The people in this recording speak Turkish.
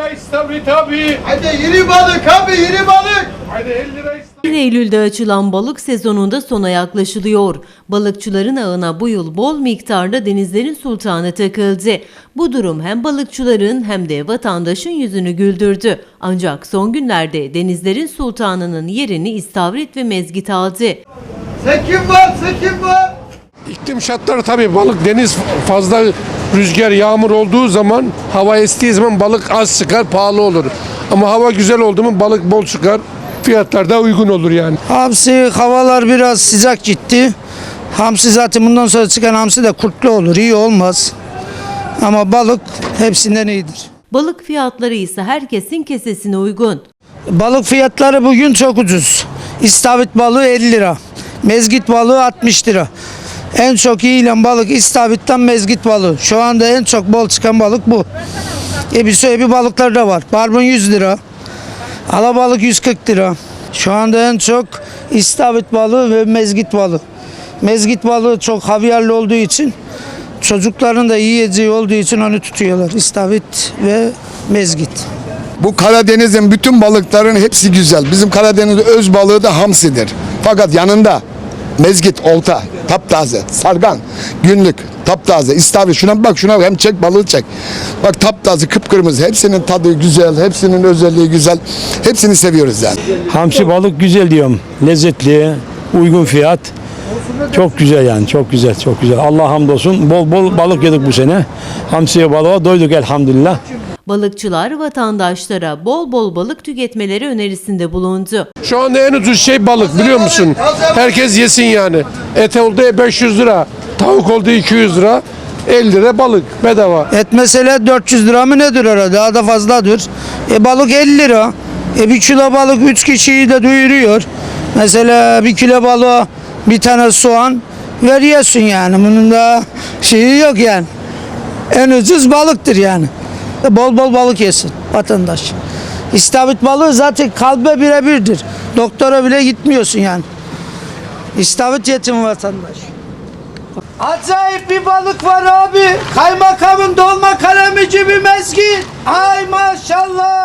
lira istavrit abi. Hadi iri balık abi iri balık. Hadi 50 lira istavrit. 1 Eylül'de açılan balık sezonunda sona yaklaşılıyor. Balıkçıların ağına bu yıl bol miktarda denizlerin sultanı takıldı. Bu durum hem balıkçıların hem de vatandaşın yüzünü güldürdü. Ancak son günlerde denizlerin sultanının yerini istavrit ve mezgit aldı. Sekim var sekim var. İklim şartları tabii balık deniz fazla rüzgar yağmur olduğu zaman hava estiği zaman balık az çıkar pahalı olur. Ama hava güzel oldu mu balık bol çıkar fiyatlar da uygun olur yani. Hamsi havalar biraz sıcak gitti. Hamsi zaten bundan sonra çıkan hamsi de kurtlu olur, iyi olmaz. Ama balık hepsinden iyidir. Balık fiyatları ise herkesin kesesine uygun. Balık fiyatları bugün çok ucuz. İstavrit balığı 50 lira. Mezgit balığı 60 lira. En çok yiyilen balık istavrittan mezgit balığı. Şu anda en çok bol çıkan balık bu. E bir sürü bir balıklar da var. Barbun 100 lira. Alabalık 140 lira. Şu anda en çok istavrit balığı ve mezgit balığı. Mezgit balığı çok havyarlı olduğu için çocukların da yiyeceği olduğu için onu tutuyorlar. İstavrit ve mezgit. Bu Karadeniz'in bütün balıkların hepsi güzel. Bizim Karadeniz'in öz balığı da hamsidir. Fakat yanında mezgit, olta, taptaze, sargan, günlük, taptaze, istavrit. Şuna bak şuna hem çek balığı çek. Bak taptaze, kıpkırmızı. Hepsinin tadı güzel, hepsinin özelliği güzel. Hepsini seviyoruz yani. Hamsi balık güzel diyorum. Lezzetli, uygun fiyat. Çok güzel yani çok güzel çok güzel. Allah hamdolsun bol bol balık yedik bu sene. Hamsiye balığa doyduk elhamdülillah. Balıkçılar vatandaşlara bol bol balık tüketmeleri önerisinde bulundu. Şu anda en ucuz şey balık biliyor musun? Herkes yesin yani. Et oldu 500 lira, tavuk oldu 200 lira, 50 lira balık bedava. Et mesela 400 lira mı nedir herhalde? Daha da fazladır. E balık 50 lira. E bir kilo balık 3 kişiyi de doyuruyor. Mesela bir kilo balığa bir tane soğan veriyorsun yani. Bunun da şeyi yok yani. En ucuz balıktır yani. Bol bol balık yesin vatandaş. İstavrit balığı zaten kalbe birebirdir. Doktora bile gitmiyorsun yani. İstavrit yetim vatandaş. Acayip bir balık var abi. Kaymakamın dolma kalemi gibi mezgin. Ay maşallah.